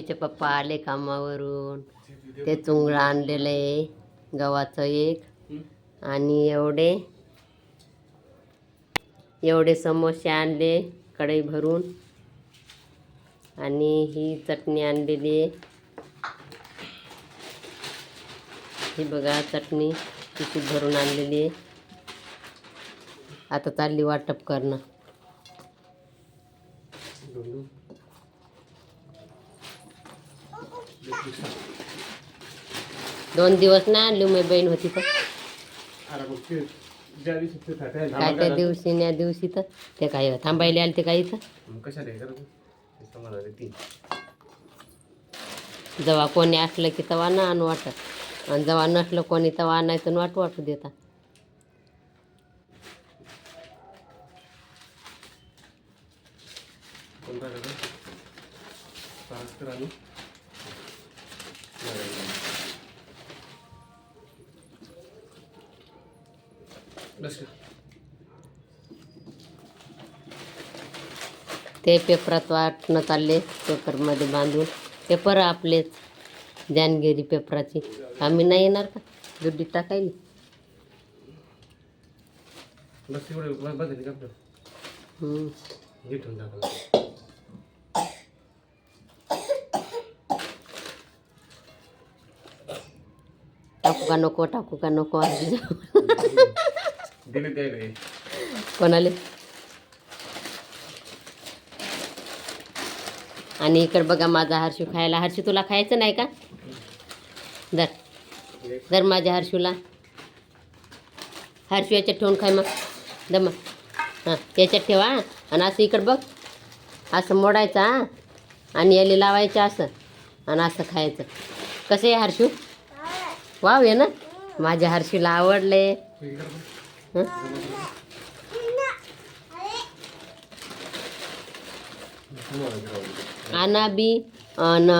तिचे पप्पा आले कामावरून. ते चुंगळं आणलेलं आहे गव्हाचं एक. आणि एवढे एवढे समोसे आणले कढई भरून. आणि ही चटणी आणलेली आहे. ही बघा चटणी पिशवीत भरून आणलेली आहे. आता चालली वाटप करणं. दोन दिवस ना आणली मी बहीण होती तर. काय त्या दिवशी त्या दिवशी तर. ते काय थांबायला आले ते काही तर. जेव्हा कोणी असलं की तेव्हा ना आणू वाटत. आणि जेव्हा नसलं कोणी तेव्हा आणायचं आणि वाटू वाटू देता. ते पेपरात वाटणं चालले पेपरमध्ये बांधून. पेपर आपलेच. जानगिरी पेपराची. आम्ही नाही येणार का? दुड्डीत टाकायली. बस एवढं बस बस का आपलं हम्म. हे ठेवून टाकलं टाकू का नको टाकू का नको आजी. कोणाले? आणि इकडे बघा माझा हर्षू खायला. हर्षू तुला खायचं नाही का? दर दर माझ्या हर्षूला. हर्षू याच्यात ठेवून खाय मग. दमा. हां याच्यात ठेवा आणि असं इकडं बघ. असं मोडायचं हां. आणि याला लावायचं असं. आणि असं खायचं. कसं आहे हर्षू? वाव आहे ना? माझ्या हर्षीला आवडले. आणा बी अन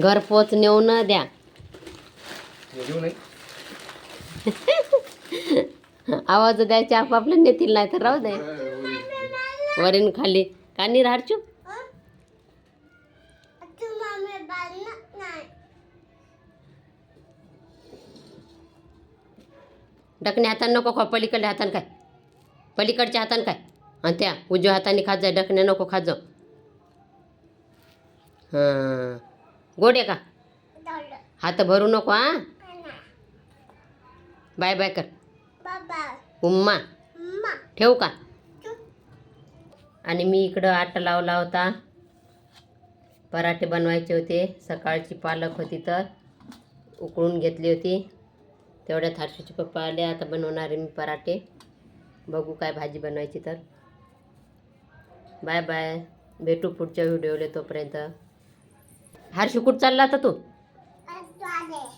घरपोच नेऊ न द्या. आवाज द्यायचे आपापले नेतील नाही तर राहू दे. वरीन खाली. का नाही राहचू डकण्या हाताने नको खा पलीकडल्या हाताने काय पलीकडच्या हाताने काय आणि त्या उजव्या हाताने खात जाय डकणे नको खात जाऊ. हां. गोड आहे का? हात भरू नको हां? बाय बाय कर. उम्मा. ठेवू का? आणि मी इकडं आटा लावला होता. पराठे बनवायचे होते. सकाळची पालक होती तर. उकळून घेतली होती. तेवढ्यात हर्षूचे पप्पा आले आता बनवणार आहे मी पराठे. बघू काय भाजी बनवायची तर. बाय बाय भेटू पुढच्या व्हिडिओला तोपर्यंत. हर्षू कुठं चालला आता तू?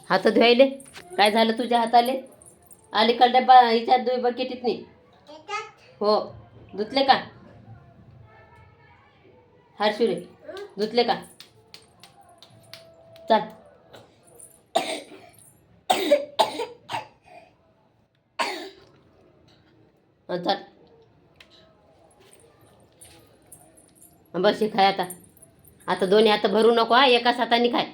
हात धुवायले? काय झालं तुझ्या हाताले? अलीकडल्या बा हिच्यात दुई बकेटीत नाही हो. धुतले का? हर्षू रे धुतले का? चल. चल. बस खाय आता. आता दोन्ही हात भरू नको हा. एकाच हाताने खाय.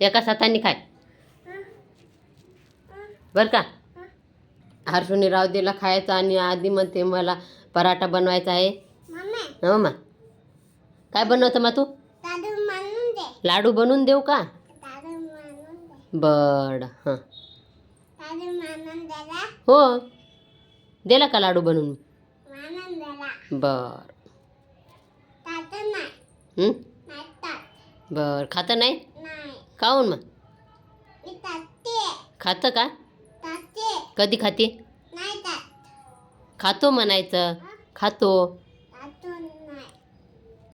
एकाच हाताने खाय. बर का? हर्षूने राव दिला खायचा आणि आधी म्हणते मला पराठा बनवायचा आहे. हो मा काय बनवतं मा तू? लाडू बनवून देऊ का? बड हां. हो. दिला का लाडू बनवून? बर? बर. खातं नाही? काहून मग? खातं. का? कधी खाते? खातो. म्हणायचं. खातो.